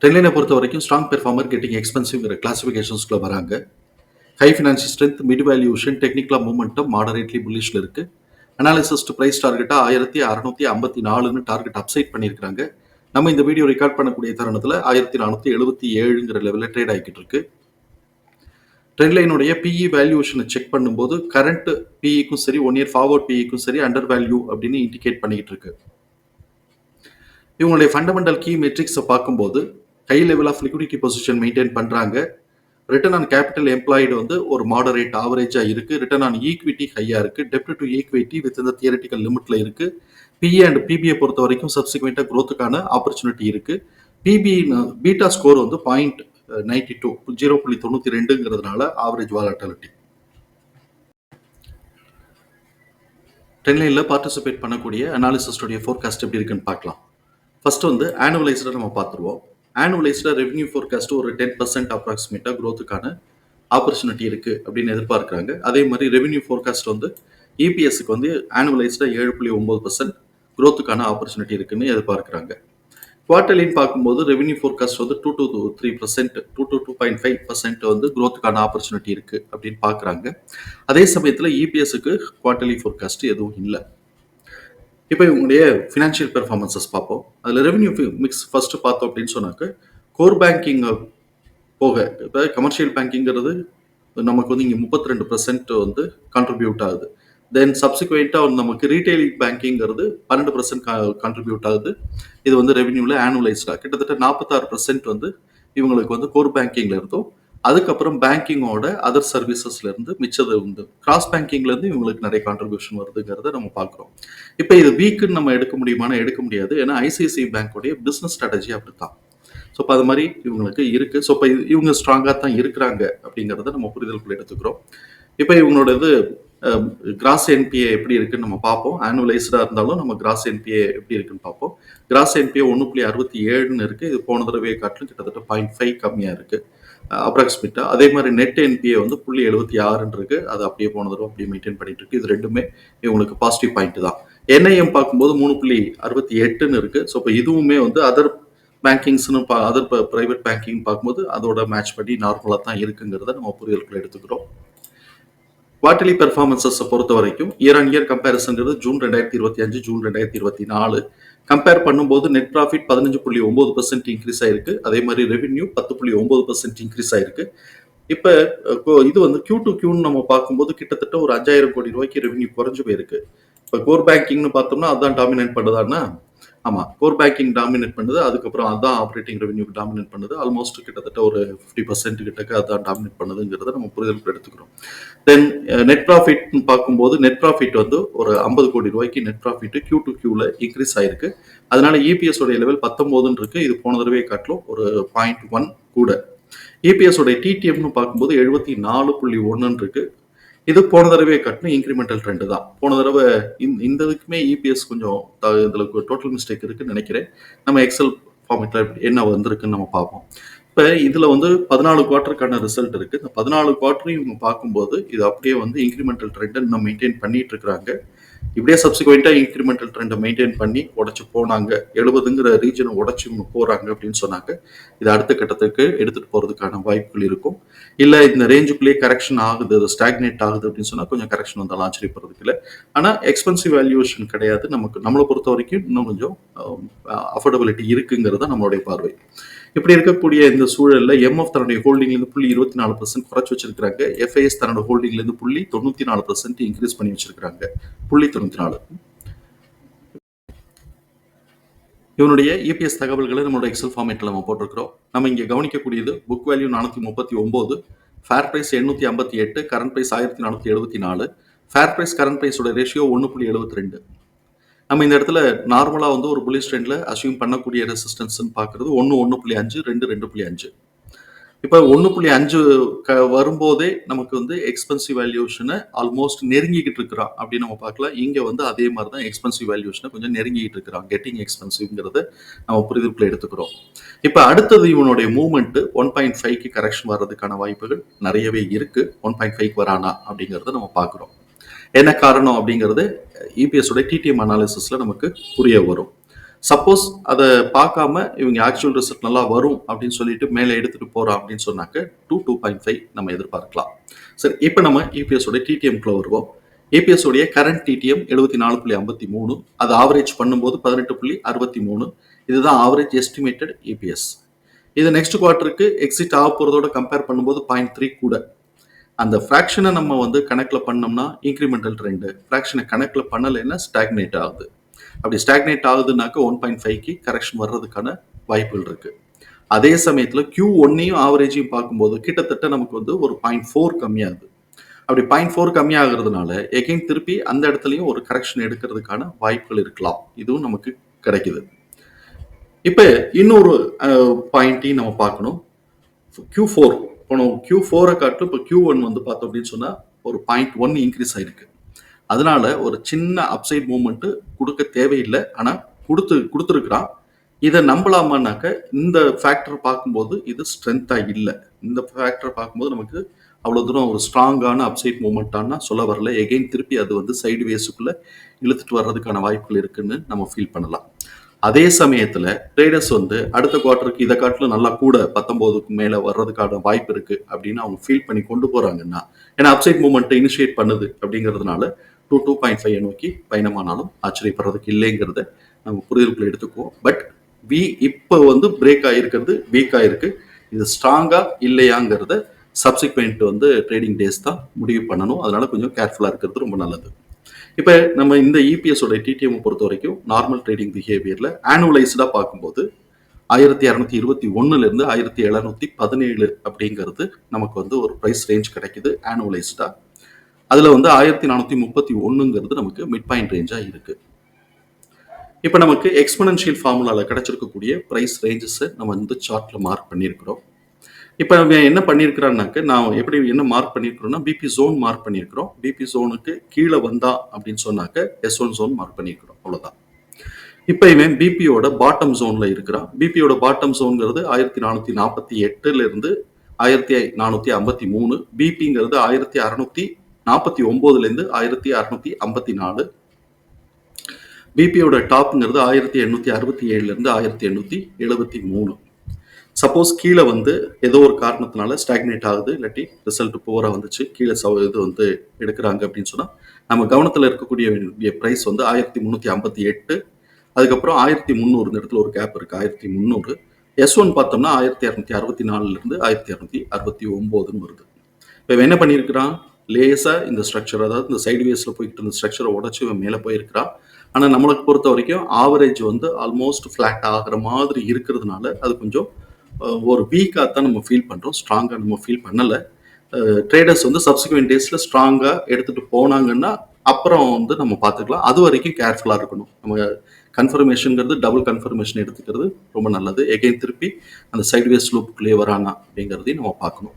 ட்ரெண்ட்லைனை பொறுத்த வரைக்கும் strong performer getting எக்ஸ்பென்சிவ்ங்கிற கிளாசிஃபிகேஷன்ஸ்குள்ள வராங்க. High financial strength mid valuation டெக்னிக்கலாக மூமெண்டம் மாடரேட்லி புல்லிஷில் இருக்குது அனாலிசிஸ்ட் ப்ரைஸ் டார்கெட்டாக ஆயிரத்தி அறநூற்றி ஐம்பத்தி நாலுன்னு டார்கெட் அப்சைட் பண்ணியிருக்காங்க நம்ம இந்த வீடியோ ரெக்கார்ட் பண்ணக்கூடிய தருணத்தில் ஆயிரத்தி நானூற்றி எழுபத்தி ஏழுங்கிற லெவலில் ட்ரேட் ஆகிக்கிட்டு இருக்கு. ட்ரெண்ட்லைனுடைய பிஇ வேல்யூஷனை செக் பண்ணும்போது கரண்ட் பிஇக்கும் சரி ஒன் இயர் ஃபார்வர்ட் பிஇக்கும் சரி அண்டர் வேல்யூ அப்படின்னு இண்டிகேட் பண்ணிக்கிட்டு இருக்கு. இவங்களுடைய ஃபண்டமெண்டல் கீ மெட்ரிக்ஸை பார்க்கும்போது high level of liquidity position maintain பண்ணுறாங்க ரிட்டர்ன் ஆன் கேபிட்டல் எம்ப்ளாய்டு வந்து ஒரு மாடரேட் ஆவரேஜாக இருக்குது ரிட்டர்ன் ஆன் ஈக்விட்டி ஹையாக இருக்குது டெப்ட் டு ஈக்விட்டி வித் இந்த தியரட்டிக்கல் லிமிட்டில் இருக்குது பிஏ அண்ட் பிபிஐ பொறுத்த வரைக்கும் சப்சிக்வெண்ட்டாக க்ரோத்துக்கான ஆப்பர்ச்சுனிட்டி இருக்குது பிபி பீட்டா ஸ்கோர் வந்து பாயிண்ட் நைன்டி டூ ஜீரோ புள்ளி தொண்ணூற்றி ரெண்டுங்கிறதுனால ஆவரேஜ் வாலட்டாலிட்டி டென்லைனில் பார்ட்டிசிபேட் பண்ணக்கூடிய அனாலிசிஸ்டுடைய ஃபோர்காஸ்ட் எப்படி இருக்குன்னு பார்க்கலாம். ஃபர்ஸ்ட் வந்து ஆனுவலைஸ்டாக நம்ம பார்த்துருவோம். ஆனுவலைஸ்டாக ரெவன்யூ ஃபோர்காஸ்ட் ஒரு டென் பர்சன்ட் அப்ராக்சிமேட்டாக க்ரோத்துக்கான ஆப்பர்ச்சுனிட்டி இருக்குது அப்படின்னு எதிர்பார்க்குறாங்க. அதே மாதிரி ரெவன்யூ ஃபோர்காஸ்ட் வந்து இபிஎஸ்க்கு வந்து ஆனுவலைஸ்டாக ஏழு புள்ளி ஒம்பது பர்சன்ட் க்ரோத்துக்கான ஆப்பர்ச்சுனிட்டி இருக்குன்னு எதிர்பார்க்குறாங்க. குவார்டர்லின்னு பார்க்கும்போது ரெவன்யூ ஃபோர்காஸ்ட் வந்து two two three percent two two two point five percent வந்து க்ரோத்துக்கான ஆப்பர்ச்சுனிட்டி இருக்குது அப்படின்னு பார்க்குறாங்க. அதே சமயத்தில் இபிஎஸ்க்கு குவார்டர்லி ஃபோர்காஸ்ட் எதுவும் இல்லை. இப்போ இவங்களுடைய ஃபினான்ஷியல் பெர்ஃபார்மன்சஸ் பார்ப்போம். அதில் ரெவன்யூ மிக்ஸ் ஃபஸ்ட்டு பார்த்தோம் அப்படின்னு சொன்னாக்க கோர் பேங்கிங் போக இப்போ கமர்ஷியல் பேங்கிங்கிறது நமக்கு வந்து இங்கே முப்பத்தி ரெண்டு பர்சன்ட் வந்து கான்ட்ரிபியூட் ஆகுது. தென் சப்சிக்வெண்ட்டாக வந்து நமக்கு ரீட்டைல் பேங்கிங்கிறது பன்னெண்டு பர்சன்ட் கான்ட்ரிபியூட் ஆகுது. இது வந்து ரெவன்யூவில் ஆனுவலைஸ்டாக கிட்டத்தட்ட நாற்பத்தாறு பர்சன்ட் வந்து இவங்களுக்கு வந்து கோர் பேங்கிங்கில் இருந்தும். அதுக்கப்புறம் பேங்கிங்கோட அதர் சர்வீசஸ்ல இருந்து மிச்சது உண்டு கிராஸ் பேங்கிங்ல இருந்து இவங்களுக்கு நிறைய கான்ட்ரிபியூஷன் வருதுங்கிறத நம்ம பார்க்குறோம். இப்போ இது வீக்குன்னு நம்ம எடுக்க முடியுமானா எடுக்க முடியாது. ஏன்னா ஐசிஐசிஐ பேங்க்கோடைய பிஸ்னஸ் ஸ்ட்ராட்டஜி அப்படித்தான். ஸோ இப்போ அது மாதிரி இவங்களுக்கு இருக்கு. ஸோ இப்போ இவங்க ஸ்ட்ராங்காக தான் இருக்கிறாங்க அப்படிங்கிறத நம்ம புரிதலுக்குள்ள எடுத்துக்கிறோம். இப்போ இவங்களோட இது கிராஸ் என்பிஏ எப்படி இருக்குன்னு நம்ம பார்ப்போம். ஆனுவலைஸ்டாக இருந்தாலும் நம்ம கிராஸ் என்பிஏ எப்படி இருக்குன்னு பார்ப்போம். கிராஸ் என்பிஏ ஒன்று புள்ளி அறுபத்தி ஏழுன்னு இருக்குது இது போன தடவையை காட்டிலும் கிட்டத்தட்ட பாயிண்ட் ஃபைவ் கம்மியாக இருக்குது அப்ராக்சிமேட்டாக அதே மாதிரி நெட் என்பிஏ வந்து புள்ளி எழுபத்தி ஆறுன்னு இருக்கு. அது அப்படியே போன தடவை அப்படியே மெயின்டைன் பண்ணிட்டு இருக்கு. இது ரெண்டுமே இவங்களுக்கு பாசிட்டிவ் பாயிண்ட் தான். என்ஐஎம் பார்க்கும்போது மூணு புள்ளி அறுபத்தி எட்டுன்னு இருக்கு. ஸோ இப்போ இதுவுமே வந்து அதர் பேங்கிங்ஸ்னு பா அதர் ப்ரைவேட் பேங்கிங் பார்க்கும்போது அதோட மேட்ச் பண்ணி நார்மலாக தான் இருக்குங்கிறத நம்ம புரியலுக்குள்ள எடுத்துக்கிறோம். குவார்டர்லி பெர்ஃபார்மன்சஸை பொறுத்த வரைக்கும் இயர் அண்ட் இயர் கம்பேரிசன்கிறது ஜூன் ரெண்டாயிரத்தி இருபத்தி அஞ்சு ஜூன் ரெண்டாயிரத்தி இருபத்தி நாலு. கம்பேர் பண்ணும்போது நெட் ப்ராஃபிட் பதினஞ்சு புள்ளி ஒன்பது பர்சன்ட் இன்க்ரீஸ் ஆயிருக்கு. அதே மாதிரி ரெவென்யூ பத்து புள்ளி ஒன்பது பர்சன்ட் இன்க்ரீஸ் ஆயிருக்கு. இப்போ இது வந்து கியூ டு கியூன்னு நம்ம பார்க்கும்போது கிட்டத்தட்ட ஒரு அஞ்சாயிரம் கோடி ரூபாய்க்கு ரெவென்யூ குறைஞ்சு போயிருக்கு. இப்போ கோர் பேங்கிங்னு பார்த்தோம்னா அதான் டாமினேட் பண்ணுதான்னா ஆமாம் கோர் பேங்கிங் டாமினேட் பண்ணுது. அதுக்கப்புறம் அதான் ஆப்ரேட்டிங் ரெவன்யூ டாமினேட் பண்ணுது. ஆல்மோஸ்ட் கிட்டத்தட்ட ஒரு ஃபிஃப்டி பர்சன்ட் கிட்டக்க அதுதான் டாமினேட் பண்ணுதுங்கிறத நம்ம புரிதலுக்கு எடுத்துக்கிறோம். தென் நெட் ப்ராஃபிட் பார்க்கும்போது நெட் ப்ராஃபிட் வந்து ஒரு ஐம்பது கோடி ரூபாய்க்கு நெட் ப்ராஃபிட் கியூ டு கியூவில் இன்க்ரீஸ் ஆயிருக்கு. அதனால இபிஎஸ் உடைய லெவல் பத்தொம்போதுன்னு இருக்கு. இது போன தடவை காட்டிலும் ஒரு பாயிண்ட் ஒன் கூட. இபிஎஸ் உடைய டிடிஎம்னு பார்க்கும்போது எழுபத்தி நாலு புள்ளி ஒன்றுன்னு இருக்கு. இது போன தடவை கட்டணும் இன்க்ரிமெண்டல் ட்ரெண்டு தான். போன தடவை இந்த இதுக்குமே இபிஎஸ் கொஞ்சம் இதில் டோட்டல் மிஸ்டேக் இருக்குன்னு நினைக்கிறேன். நம்ம எக்ஸல் ஃபார்மேட்டில் என்ன வந்திருக்குன்னு நம்ம பார்ப்போம். இப்போ இதில் வந்து பதினாலு குவார்ட்டருக்கான ரிசல்ட் இருக்குது இந்த பதினாலு குவார்ட்டரையும் இவங்க பார்க்கும்போது இது அப்படியே வந்து இன்க்ரிமெண்டல் ட்ரெண்டை இன்னும் மெயின்டைன் பண்ணிட்டு இருக்கிறாங்க. இப்படியே சப்சிக்வெண்ட்டாக இன்க்ரிமெண்டல் ட்ரெண்டை மெயின்டைன் பண்ணி உடச்சி போனாங்க. எழுபதுங்கிற ரீஜனை உடச்சி போகிறாங்க அப்படின்னு சொன்னாங்க. இது அடுத்த கட்டத்துக்கு எடுத்துகிட்டு போகிறதுக்கான வாய்ப்புகள் இருக்கும். இல்லை இந்த ரேஞ்சுக்குள்ளேயே கரெக்ஷன் ஆகுது அது ஸ்டாக்னேட் ஆகுது அப்படின்னு சொன்னால் கொஞ்சம் கரெக்ஷன் வந்தாலும் ஆச்சரியப்படுறதுக்கு இல்லை. ஆனால் எக்ஸ்பென்சிவ் வேல்யூவேஷன் கிடையாது. நமக்கு நம்மளை பொறுத்த வரைக்கும் இன்னும் கொஞ்சம் அஃபோர்டபிலிட்டி இருக்குங்கிறது நம்மளுடைய பார்வை. இப்படி இருக்கக்கூடிய இந்த சூழலில் எம்எஃப் தன்னுடைய ஹோல்டிங்லேருந்து புள்ளி இருபத்தி நாலு பர்சன்ட் குறைச்சி வச்சிருக்காங்க எஃப்ஐஎஸ் தன்னோட ஹோல்டிங்லேருந்து புள்ளி தொண்ணூற்றி நாலு பர்சன்ட் இன்க்ரீஸ் பண்ணி வச்சிருக்காங்க புள்ளி தொண்ணூற்றி நாலு இவனுடைய இபிஎஸ் தகவல்களை நம்மளோட எக்ஸல் ஃபார்மேட்டில் நம்ம போட்டிருக்கிறோம். நம்ம இங்கே கவனிக்கக்கூடியது புக் வேல்யூ நானூற்றி முப்பத்தி ஒம்பது ஃபேர் ப்ரைஸ் எண்ணூற்றி ஐம்பத்தி எட்டு கரண்ட் ப்ரைஸ் ஆயிரத்தி நானூற்றி எழுபத்தி நாலு ஃபேர் ப்ரைஸ் கரண்ட் ப்ரைஸோட ரேஷியோ ஒன்று புள்ளி எழுபத்தி ரெண்டு. நம்ம இந்த இடத்துல நார்மலாக வந்து ஒரு புலிஸ் ட்ரெண்டில் அசியூம் பண்ணக்கூடிய ரெசிஸ்டன்ஸ்னு பார்க்குறது ஒன்று ஒன்று புள்ளி அஞ்சு ரெண்டு ரெண்டு புள்ளி அஞ்சு. இப்போ ஒன்று புள்ளி அஞ்சு க வரும்போதே நமக்கு வந்து எக்ஸ்பென்சிவ் வேல்யூஷனை ஆல்மோஸ்ட் நெருங்கிக்கிட்டு இருக்கிறான் அப்படின்னு நம்ம பார்க்கலாம் இங்கே வந்து அதே மாதிரி தான் எக்ஸ்பென்சிவ் வேல்யூஷனை கொஞ்சம் நெருங்கிக்கிட்டு இருக்கிறான் கெட்டிங் எக்ஸ்பென்சிவ்ங்கிறத நம்ம புரிதலுக்குள்ள எடுத்துக்கிறோம். இப்போ அடுத்தது இவனுடைய மூமெண்ட்டு ஒன் பாயிண்ட் ஃபைவ்க்கு கரெக்ஷன் வர்றதுக்கான வாய்ப்புகள் நிறையவே இருக்குது ஒன் பாயிண்ட் ஃபைவ் வரானா அப்படிங்கிறத நம்ம பார்க்குறோம். என்ன காரணம் அப்படிங்கிறது இபிஎஸ் உடைய டிடிஎம் அனாலிசிஸில் நமக்கு புரிய வரும். சப்போஸ் அதை பார்க்காம இவங்க ஆக்சுவல் ரிசல்ட் நல்லா வரும் அப்படின்னு சொல்லிட்டு மேலே எடுத்துகிட்டு போகிறோம் அப்படின்னு சொன்னாக்க டூ டூ பாயிண்ட் ஃபைவ் நம்ம எதிர்பார்க்கலாம். சரி இப்போ நம்ம இபிஎஸோட உடைய டிடிஎம்குள்ள வருவோம். ஏபிஎஸ் உடைய கரண்ட் டிடிஎம் எழுபத்தி நாலு புள்ளி ஐம்பத்தி மூணு அது ஆவரேஜ் பண்ணும்போது பதினெட்டு புள்ளி அறுபத்தி மூணு. இதுதான் ஆவரேஜ் எஸ்டிமேட்டட் இபிஎஸ் இது நெக்ஸ்ட் குவார்ட்டருக்கு எக்ஸிட் ஆக போகிறதோட கம்பேர் பண்ணும்போது பாயிண்ட் த்ரீ கூட. அந்த ஃப்ராக்ஷனை நம்ம வந்து கணக்கில் பண்ணோம்னா இன்க்ரிமெண்டல் ட்ரெண்டு ஃப்ராக்ஷனை கணக்கில் பண்ணலைன்னா ஸ்டாக்னேட் ஆகுது. அப்படி ஸ்டாக்னேட் ஆகுதுனாக்க ஒன் பாயிண்ட் ஃபைவ்க்கு கரெக்ஷன் வர்றதுக்கான வாய்ப்புகள் இருக்கு. அதே சமயத்தில் கியூ ஒன்னையும் ஆவரேஜையும் பார்க்கும்போது கிட்டத்தட்ட நமக்கு வந்து ஒரு பாயிண்ட் ஃபோர் கம்மியாகுது. அப்படி பாயிண்ட் ஃபோர் கம்மியாகிறதுனால எகைன் திருப்பி அந்த இடத்துலையும் ஒரு கரெக்ஷன் எடுக்கிறதுக்கான வாய்ப்புகள் இருக்கலாம். இதுவும் நமக்கு கிடைக்குது. இப்போ இன்னொரு பாயிண்ட்டையும் நம்ம பார்க்கணும். கியூ ஃபோர் இப்போ கியூ ஃபோரை காட்டும். இப்போ கியூ ஒன் வந்து பார்த்தோம் அப்படின்னு சொன்னால் ஒரு பாயிண்ட் ஒன் இன்க்ரீஸ் ஆயிருக்கு. அதனால ஒரு சின்ன அப்சைட் மூமெண்ட்டு கொடுக்க தேவையில்லை. ஆனால் கொடுத்து கொடுத்துருக்குறான். இதை நம்பலாமான்னாக்க இந்த ஃபேக்டர் பார்க்கும்போது இது ஸ்ட்ரென்த்தாக இல்லை. இந்த ஃபேக்டர் பார்க்கும்போது நமக்கு அவ்வளோ தூரம் ஒரு ஸ்ட்ராங்கான அப்சைட் மூமெண்ட்டானா சொல்ல வரல. எகெயின் திருப்பி அது வந்து சைடு வேஸுக்குள்ளே இழுத்துட்டு வர்றதுக்கான வாய்ப்புகள் இருக்குன்னு நம்ம ஃபீல் பண்ணலாம். அதே சமயத்தில் ட்ரேடர்ஸ் வந்து அடுத்த குவார்ட்டருக்கு இதை காட்டிலும் நல்லா கூட பத்தொம்போதுக்கு மேலே வர்றதுக்கான வாய்ப்பு இருக்குது அப்படின்னு அவங்க ஃபீல் பண்ணி கொண்டு போகிறாங்கன்னா ஏன்னா அப்சைட் மூமெண்ட்டை இனிஷியேட் பண்ணுது அப்படிங்கிறதுனால டூ டூ பாயிண்ட் ஃபைவ் நோக்கி பயணமானாலும் ஆச்சரியப்படுறதுக்கு இல்லைங்கிறத நம்ம புரிதலுக்குள்ள எடுத்துக்குவோம். பட் வி இப்போ வந்து பிரேக் ஆகிருக்கிறது வீக் ஆகிருக்கு இது ஸ்ட்ராங்காக இல்லையாங்கிறத சப்சிக்வெண்ட் வந்து ட்ரேடிங் டேஸ் தான் முடிவு பண்ணணும். அதனால கொஞ்சம் கேர்ஃபுல்லாக இருக்கிறது ரொம்ப நல்லது. இப்போ நம்ம இந்த இபிஎஸோட டிடிஎம் பொறுத்த வரைக்கும் நார்மல் ட்ரேடிங் பிஹேவியரில் ஆனுவலைஸ்டாக பார்க்கும்போது ஆயிரத்தி இரநூத்தி இருபத்தி ஒன்றுலேருந்து ஆயிரத்தி எழுநூத்தி பதினேழு அப்படிங்கிறது நமக்கு வந்து ஒரு ப்ரைஸ் ரேஞ்ச் கிடைக்குது ஆனுவலைஸ்டாக அதில் வந்து ஆயிரத்தி நானூற்றி முப்பத்தி ஒன்றுங்கிறது நமக்கு மிட் பாயிண்ட் ரேஞ்சாக இருக்குது இப்போ நமக்கு எக்ஸ்பனன்ஷியல் ஃபார்முலாவில் கிடைச்சிருக்கக்கூடிய ப்ரைஸ் ரேஞ்சஸை நம்ம வந்து சார்ட்டில் மார்க் பண்ணியிருக்கிறோம். இப்போ நம்ம என்ன பண்ணியிருக்கிறான்னாக்க நான் எப்படி என்ன மார்க் பண்ணியிருக்கிறோம்னா பிபி ஜோன் மார்க் பண்ணியிருக்கிறோம். பிபி ஜோனுக்கு கீழே வந்தா அப்படின்னு சொன்னாக்க எஸ் ஒன் ஜோன் மார்க் பண்ணியிருக்கிறோம். அவ்வளோதான் இப்போ இவன் பிபியோட பாட்டம் ஜோனில் இருக்கிறான். பிபியோட பாட்டம் ஜோன்ங்கிறது ஆயிரத்தி நானூற்றி நாற்பத்தி எட்டுலேருந்து ஆயிரத்தி நானூற்றி ஐம்பத்தி மூணு. பிபிங்கிறது ஆயிரத்தி அறநூற்றி நாற்பத்தி ஒம்போதுலேருந்து ஆயிரத்தி அறநூற்றி ஐம்பத்தி நாலு. பிபியோட டாப்ங்கிறது ஆயிரத்தி எண்ணூற்றி அறுபத்தி ஏழுலேருந்து ஆயிரத்தி எண்ணூற்றி எழுபத்தி மூணு. சப்போஸ் கீழே வந்து ஏதோ ஒரு காரணத்தினால ஸ்டாக்னேட் ஆகுது இல்லாட்டி ரிசல்ட் போராக வந்துச்சு கீழே சவ இது வந்து எடுக்கிறாங்க அப்படின்னு சொன்னால் நம்ம கவனத்தில் இருக்கக்கூடிய ப்ரைஸ் வந்து ஆயிரத்தி முந்நூற்றி ஐம்பத்தி எட்டு. அதுக்கப்புறம் ஆயிரத்தி முந்நூறு இந்த இடத்துல ஒரு கேப் இருக்குது ஆயிரத்தி முந்நூறு எஸ் ஒன் பார்த்தோம்னா ஆயிரத்தி இரநூத்தி அறுபத்தி நாலுலேருந்து ஆயிரத்தி இரநூத்தி அறுபத்தி ஒம்போதுன்னு வருது. இப்போ என்ன பண்ணியிருக்கிறான்? லேசாக இந்த ஸ்ட்ரக்சர் அதாவது இந்த சைடு வேஸில் போய்கிட்டு இருந்த ஸ்ட்ரக்சரை உடச்சி இவன் மேலே போயிருக்கிறான் ஆனால் நம்மளுக்கு பொறுத்த வரைக்கும் ஆவரேஜ் வந்து ஆல்மோஸ்ட் ஃப்ளாட் ஆகிற மாதிரி இருக்கிறதுனால அது கொஞ்சம் ஒரு வீக்காக தான் நம்ம ஃபீல் பண்ணுறோம் ஸ்ட்ராங்காக நம்ம ஃபீல் பண்ணலை. ட்ரேடர்ஸ் வந்து சப்சிக்வெண்ட் டேஸில் ஸ்ட்ராங்காக எடுத்துகிட்டு போனாங்கன்னா அப்புறம் வந்து நம்ம பார்த்துக்கலாம். அது வரைக்கும் கேர்ஃபுல்லாக இருக்கணும். நம்ம கன்ஃபர்மேஷனுங்கிறது டபுள் கன்ஃபர்மேஷன் எடுத்துக்கிறது ரொம்ப நல்லது. எகைன் திருப்பி அந்த சைட்வேஸ் லூப்புக்குள்ளேயே வரானா அப்படிங்கிறதையும் நம்ம பார்க்கணும்.